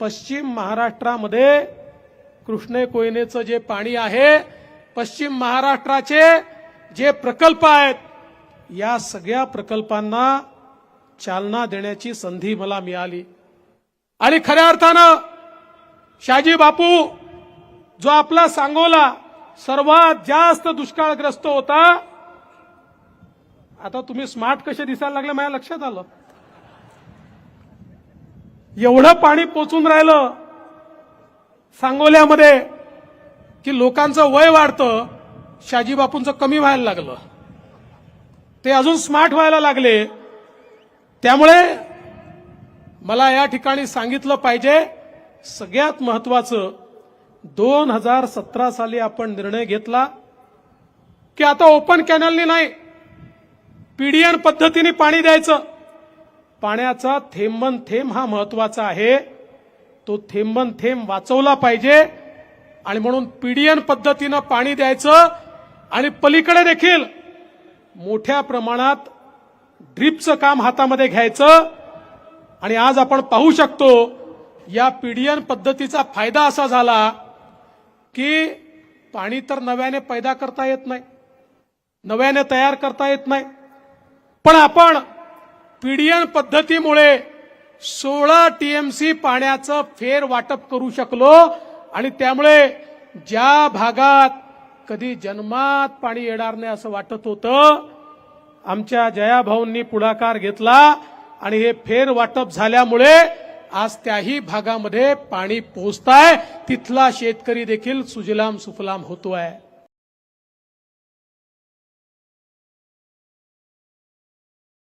पश्चिम महाराष्ट्रामध्ये कृष्णे कोयनेचं जे पाणी आहे पश्चिम महाराष्ट्राचे जे प्रकल्प आहेत या सगळ्या प्रकल्पांना चालना देण्याची संधी मला मिळाली. आणि खऱ्या अर्थानं शाजी बापू जो आपला सांगोला सर्वात जास्त दुष्काळग्रस्त होता आता तुम्ही स्मार्ट कसे दिसायला लागले माझ्या लक्षात आलं. एवढं पाणी पोचून राहिलं सांगोल्यामध्ये की लोकांचं वय वाढतं शाजी बापूंचं कमी व्हायला लागलं. ते अजून स्मार्ट व्हायला लागले. त्यामुळे मला या ठिकाणी सांगितलं पाहिजे सगळ्यात महत्वाचं दोन हजार सतरा साली आपण निर्णय घेतला की आता ओपन कॅनलनी नाही पीडीएन पद्धतीने पाणी द्यायचं. पाण्याचा थेंबन थेंब हा महत्त्वाचा आहे. तो थेंबन थेंब वाचवला पाहिजे. आणि म्हणून पीडीएन पद्धतीनं पाणी द्यायचं. आणि पलीकडे देखील मोठ्या प्रमाणात ड्रीपचं काम हातामध्ये घ्यायचं. आणि आज आपण पाहू शकतो या पीडीएन पद्धतीचा फायदा असा झाला की पाणी तर नव्याने पैदा करता येत नाही. नव्याने तयार करता येत नाही. पण आपण पीडीएन पद्धतीमुळे सोळा टीएमसी पाण्याचं फेर वाटप करू शकलो आणि त्यामुळे ज्या भागात कधी जन्मात पाणी येणार नाही असं वाटत होतं आमच्या जयाभाऊंनी पुढाकार घेतला आणि हे फेर वाटप झाल्यामुळे आज त्याही भागामध्ये पाणी पोहोचताय. तिथला शेतकरी देखील सुजलाम सुफलाम होतोय.